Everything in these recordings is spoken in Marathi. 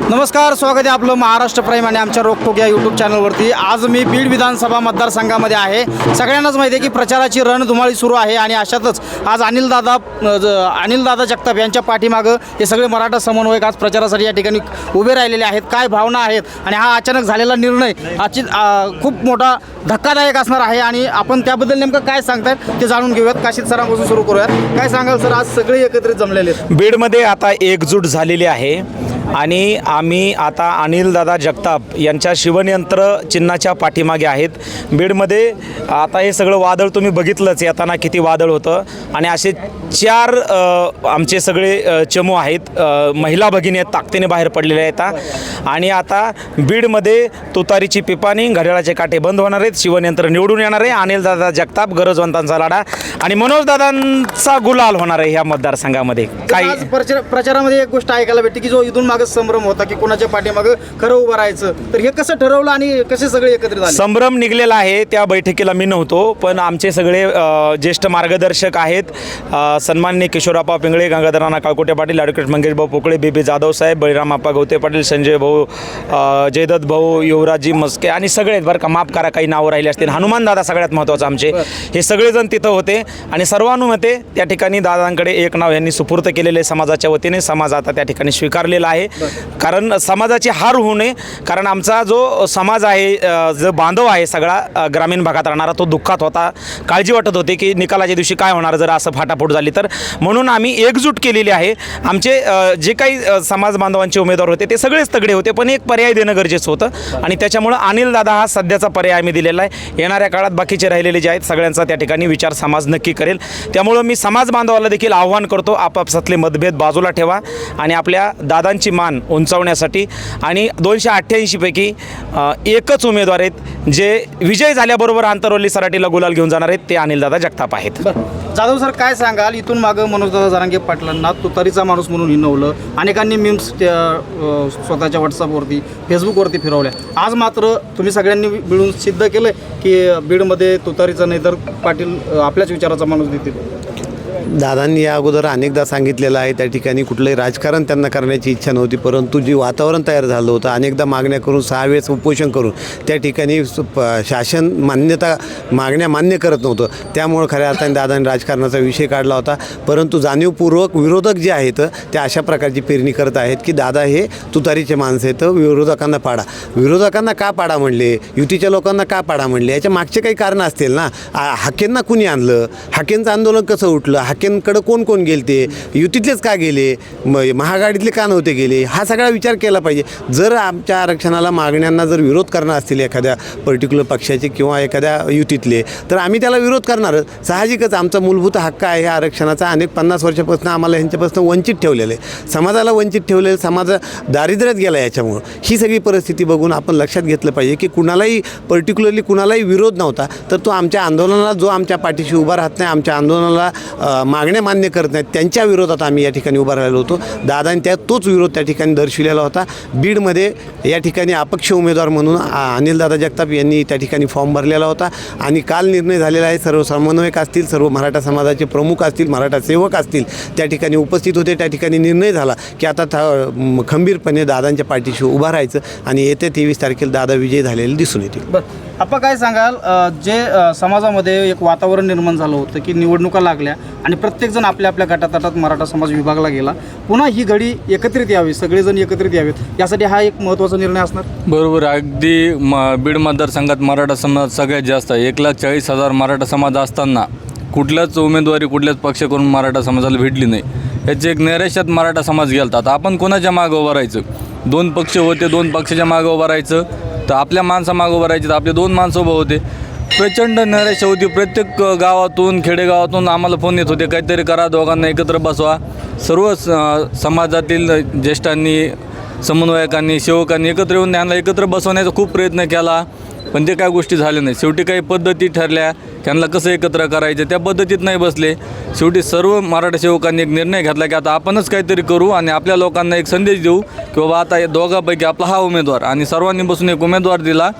नमस्कार स्वागत आहे आपलं महाराष्ट्र प्राईम आणि आमच्या रोकटोक या यूट्यूब चॅनलवरती आज मी बीड विधानसभा मतदारसंघामध्ये आहे. सगळ्यांनाच माहिती आहे की प्रचाराची रणधुमाळी सुरू आहे आणि अशातच आज अनिलदादा अनिलदादा जगताप यांच्या पाठीमागं हे सगळे मराठा समन्वयक आज प्रचारासाठी या ठिकाणी उभे राहिलेले आहेत. काय भावना आहेत आणि हा अचानक झालेला निर्णय आजची खूप मोठा धक्कादायक असणार आहे आणि आपण त्याबद्दल नेमकं काय सांगतायत ते जाणून घेऊयात. काशीत सरांपासून सुरू करूयात. काय सांगाल सर आज सगळे एकत्रित जमलेले आहेत? बीडमध्ये आता एकजूट झालेली आहे आणि आम्ही आता अनिलदादा जगताप यांच्या शिवनियंत्र चिन्हाच्या पाठीमागे आहेत. बीडमध्ये आता हे सगळं वादळ तुम्ही बघितलंच येताना किती वादळ होतं. आणि असे चार आमचे सगळे चमू आहेत. महिला भगिनी आहेत ताकदीने बाहेर पडलेल्या आहेत आणि आता बीडमध्ये तुतारीची पिपाणी घड्याळाचे काटे बंद होणार आहेत. शिवनियंत्र निवडून येणार आहे. अनिलदादा जगताप गरजवंतांचा लढा. आणि मनोजदादांचा गुलाल होणार आहे ह्या मतदारसंघामध्ये. काही प्रचारामध्ये एक गोष्ट ऐकायला भेटते की जो इथून मागे संभ्रम होता की कोणाच्या पाठीमागं खरं उभं राहायचं? तर हे कसं ठरवलं आणि कसे सगळे एकत्रित आले संभ्रम निघलेला आहे त्या बैठकीला मी नव्हतो पण आमचे सगळे ज्येष्ठ मार्गदर्शक आहेत अ, सन्माननीय किशोरप्पा पिंगळे गंगाधराना काळकोटे पाटील ॲडव्होकेट मंगेश भाऊ पोकळे बेबी जाधव साहेब बळीराम आप्पा गवते पाटील संजय भाऊ जयदत्त भाऊ युवराजी मस्के आणि सगळे बरं का माफ करा काही नावं राहिले असतील. हनुमान दादा सगळ्यात महत्त्वाचं आमचे. हे सगळेजण तिथं होते आणि सर्वानुमते त्या ठिकाणी दादांकडे एक नाव यांनी सुपूर्त केलेले समाजाच्या वतीने समाज आता त्या ठिकाणी स्वीकारलेला आहे. कारण समाजाची हार होऊ नये. कारण आमचा जो समाज आहे जो बांधव आहे सगळा ग्रामीण भागात राहणारा तो दुःखात होता. काळजी वाटत होती की निकालाच्या दिवशी काय होणार जर असं फाटाफूट झाली तर. म्हणून आम्ही एकजूट केलेली आहे. आमचे जे काही समाज बांधवांचे उमेदवार होते ते सगळेच तगडे होते पण एक पर्याय देणं गरजेचं होतं. आणि त्याच्यामुळं अनिल दादा हा सध्याचा पर्याय आम्ही दिलेला आहे. येणाऱ्या काळात बाकीचे राहिलेले जे आहेत सगळ्यांचा त्या ठिकाणी विचार समाज नक्की करेल. त्यामुळं मी समाज बांधवाला देखील आव्हान करतो आपापसातले मतभेद बाजूला ठेवा. आणि आपल्या दादांची मान उंचावण्यासाठी आणि दोनशे अठ्ठ्याऐंशीपैकी एकच उमेदवार आहेत जे विजय झाल्याबरोबर आंतरवली सराटीला गुलाल घेऊन जाणार आहेत ते अनिलदादा जगताप आहेत. जाधव सर काय सांगाल? इथून मागं मनोजदादा जरांगे पाटलांना तुतारीचा माणूस म्हणून हिनवलं. अनेकांनी मीम्स त्या स्वतःच्या व्हॉट्सअपवरती फेसबुकवरती फिरवल्या. आज मात्र तुम्ही सगळ्यांनी मिळून सिद्ध केलं की बीडमध्ये तुतारीचा नाही तर पाटील आपल्याच विचाराचा माणूस देतील. दादांनी या अगोदर अनेकदा सांगितलेलं आहे त्या ठिकाणी कुठलंही राजकारण त्यांना करण्याची इच्छा नव्हती परंतु जी वातावरण तयार झालं होतं अनेकदा मागण्या करून सहा वेळेस उपोषण करून त्या ठिकाणी शासन मान्यता मागण्या मान्य करत नव्हतं. त्यामुळं खऱ्या अर्थाने दादांनी राजकारणाचा विषय काढला होता. परंतु जाणीवपूर्वक विरोधक जे आहेत त्या अशा प्रकारची पेरणी करत आहेत की दादा हे तुतारीचे माणसं आहेत विरोधकांना पाडा. विरोधकांना का पाडा म्हणले? युतीच्या लोकांना का पाडा म्हणले? याच्या मागचे काही कारणं असतील ना? हाकेंना कुणी आणलं? हाकेंचं आंदोलन कसं उठलं? हाकेंकडं कोण कोण गेलते? युतीतलेच का गेले? म महागाडीतले का नव्हते गेले? हा सगळा विचार केला पाहिजे. जर आमच्या आरक्षणाला मागण्यांना जर विरोध करणार असतील एखाद्या पर्टिक्युलर पक्षाचे किंवा एखाद्या युतीतले तर आम्ही त्याला विरोध करणारच साहजिकच आमचा मूलभूत हक्क आहे ह्या आरक्षणाचा. अनेक पन्नास वर्षापासून आम्हाला ह्यांच्यापासून वंचित ठेवलेलं आहे. समाजाला वंचित ठेवलेलं समाज दारिद्र्यात गेला याच्यामुळं. ही सगळी परिस्थिती बघून आपण लक्षात घेतलं पाहिजे की कुणालाही पर्टिक्युलरली कुणालाही विरोध नव्हता तर तो आमच्या आंदोलनाला जो आमच्या पाठीशी उभा राहत नाही आमच्या आंदोलनाला मागण्या मान्य करत नाहीत. त्यांच्या विरोधात आम्ही या ठिकाणी उभा राहिलो होतो. दादांनी त्या तोच विरोध त्या ठिकाणी दर्शविलेला होता. बीडमध्ये या ठिकाणी अपक्ष उमेदवार म्हणून अनिल अनिलदादा जगताप यांनी त्या ठिकाणी फॉर्म भरलेला होता. आणि काल निर्णय झालेला आहे सर्व समन्वयक असतील सर्व मराठा समाजाचे प्रमुख असतील मराठा सेवक असतील त्या ठिकाणी उपस्थित होते. त्या ठिकाणी निर्णय झाला की आता था- खंबीरपणे दादांच्या पाठीशी उभा राहायचं. आणि येत्या तेवीस तारखेला दादा विजय झालेले दिसून येतील. बरं. आपण काय सांगाल अ, जे अ, समाजामध्ये एक वातावरण निर्माण झालं होतं की निवडणुका लागल्या आणि प्रत्येकजण आपल्या आपल्या गटातटात मराठा समाज विभागला गेला पुन्हा ही घडी एकत्रित यावी सगळेजण एकत्रित यावेत यासाठी हा एक महत्त्वाचा निर्णय असणार? बरोबर अगदी म बीड मतदारसंघात मराठा समाज सगळ्यात जास्त आहे. एक लाख चाळीस हजार मराठा समाज असताना कुठल्याच उमेदवारी कुठल्याच पक्षाकडून मराठा समाजाला भेटली नाही. याची एक नैराश्यात मराठा समाज गेलता. आता आपण कोणाच्या मागं उभं राहायचं? दोन पक्ष होते दोन पक्षाच्या मागं उभं राहायचं. तर आपल्या माणसा मागं उभं तर आपले दोन माणसं उभं होते. प्रचंड नैराश्य होती. प्रत्येक गावातून खेडेगावातून आम्हाला फोन येत होते. काहीतरी करा दोघांना एकत्र बसवा. सर्व समाजातील ज्येष्ठांनी समन्वयकांनी सेवकांनी एकत्र येऊन त्यांना एकत्र बसवण्याचा खूप प्रयत्न केला. पण ते काय गोष्टी झाल्या नाही शेवटी काही पद्धती ठरल्या. त्यांना कसं एकत्र करायचं त्या पद्धतीत नाही बसले. शेवटी सर्व मराठा सेवकांनी एक निर्णय घेतला की आता आपणच काहीतरी करू आणि आपल्या लोकांना एक संदेश देऊ की बाबा आता या दोघांपैकी आपला हा उमेदवार आणि सर्वांनी बसून एक उमेदवार दिला.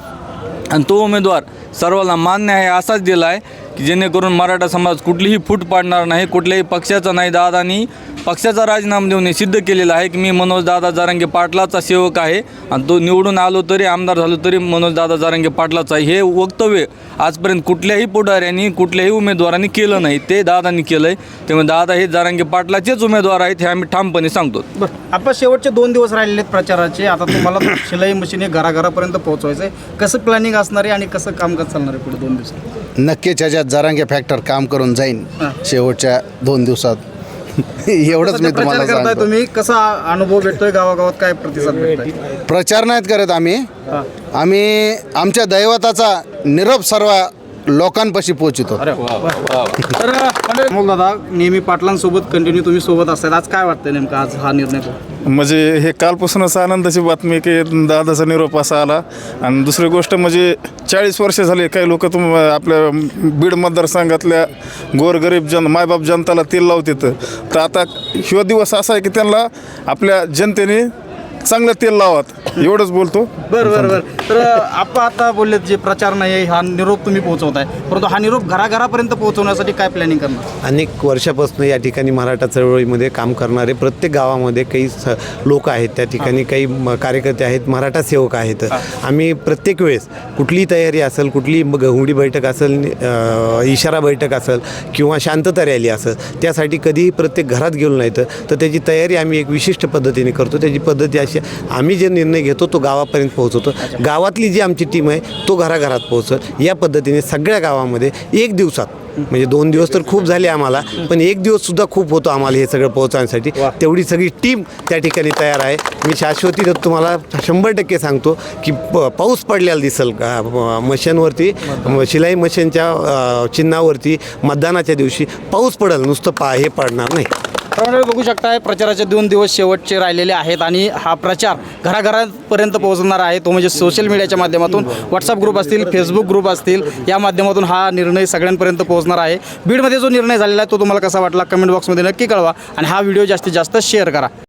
आणि तो उमेदवार सर्वांना मान्य आहे असाच दिला आहे की जेणेकरून मराठा समाज कुठलीही फूट पाडणार नाही कुठल्याही पक्षाचा नाही दादानी पक्षाचा राजीनामा देऊन हे सिद्ध केलेलं आहे की मी मनोजदादा जारांगे पाटलाचा सेवक आहे. आणि तो निवडून आलो तरी आमदार झालो तरी मनोजदादा जारांगे पाटलाचा आहे. हे वक्तव्य आजपर्यंत कुठल्याही पुढाऱ्यांनी कुठल्याही उमेदवारांनी केलं नाही. ते दादांनी केलं आहे त्यामुळे दादा हे जारांगे पाटलाचेच उमेदवार आहेत हे आम्ही ठामपणे सांगतो. बरं आपण शेवटचे दोन दिवस राहिलेले आहेत प्रचाराचे. आता तुम्हाला शिलाई मशीन हे घराघरापर्यंत पोहोचवायचं आहे कसं प्लॅनिंग असणार आहे आणि कसं कामकाज चालणार आहे पुढे दोन दिवसात? नक्कीच याच्यात जरांगे फॅक्टर काम करून जाईन. शेवटच्या दोन दिवसात. एवढंच मी सध्या प्रचार तुम्हाला करताय सांगतो. तुम्ही? कसा अनुभव भेटतोय गावागावात? काय प्रतिसाद भेटतोय? प्रचार नाहीत करत आम्ही. आम्ही आमच्या दैवताचा निरोप सर्व लोकांपाशी पोहोचतो. अरे वा, वा, वा. तर अमोल दादा नेहमी पाटलांसोबत कंटिन्यू तुम्ही सोबत असतात आज काय वाटतंय नेमका? आज हा निर्णय? म्हणजे हे कालपासूनच आनंदाची बातमी की दादाचा निरोप असा आला. आणि दुसरी गोष्ट म्हणजे चाळीस वर्ष झाले काही लोक तुम आपल्या बीड मतदारसंघातल्या गोरगरीब जन मायबाप जनताला तेल लावतात. तर आता ह्यो दिवस असा आहे की त्यांना आपल्या जनतेने चांगलं तेल लावात. एवढंच बोलतो. बरं बरं बरं. तर आपण आता बोललेत जे प्रचार नाही आहे, हा निरोप तुम्ही पोहोचवताय. परंतु हा निरोप घराघरापर्यंत पोहोचवण्यासाठी काय प्लॅनिंग करणार? अनेक वर्षापासून या ठिकाणी मराठा चळवळीमध्ये काम करणारे प्रत्येक गावामध्ये काही स लोक आहेत. त्या ठिकाणी काही म- कार्यकर्ते आहेत मराठा सेवक आहेत. आम्ही प्रत्येक वेळेस कुठलीही तयारी असेल कुठली घुमडी बैठक असेल इशारा बैठक असेल किंवा शांतता रॅली असेल त्यासाठी कधीही प्रत्येक घरात गेलो नाही तर तर त्याची तयारी आम्ही एक विशिष्ट पद्धतीने करतो. त्याची पद्धती अशी आम्ही जे निर्णय घेतो तो गावापर्यंत पोहोचवतो. गावातली जी आमची टीम आहे तो घराघरात पोहोचत या पद्धतीने सगळ्या गावामध्ये एक दिवसात म्हणजे दोन दिवस तर खूप झाले आम्हाला पण एक दिवस सुद्धा खूप होतो आम्हाला हे सगळं पोहोचवण्यासाठी. तेवढी सगळी टीम त्या ठिकाणी तयार आहे. मी शाश्वती दत्त तुम्हाला शंभर टक्के सांगतो की प- पाऊस पडलेला दिसेल मशीनवरती शिलाई मशीनच्या चिन्हावरती मतदानाच्या दिवशी पाऊस पडेल नुसतं पा हे पडणार नाही. त्यामुळे बघू शकताय प्रचाराचे दोन दिवस शेवटचे राहिलेले आहेत आणि हा प्रचार घराघरापर्यंत पोहोचणार आहे. तो म्हणजे सोशल मीडियाच्या माध्यमातून. व्हॉट्सअप ग्रुप असतील फेसबुक ग्रुप असतील या माध्यमातून हा निर्णय सगळ्यांपर्यंत पोहोचणार आहे. बीडमध्ये जो निर्णय झालेला आहे तो तुम्हाला कसा वाटला? कमेंट बॉक्समध्ये नक्की कळवा आणि हा व्हिडिओ जास्तीत जास्त शेअर करा.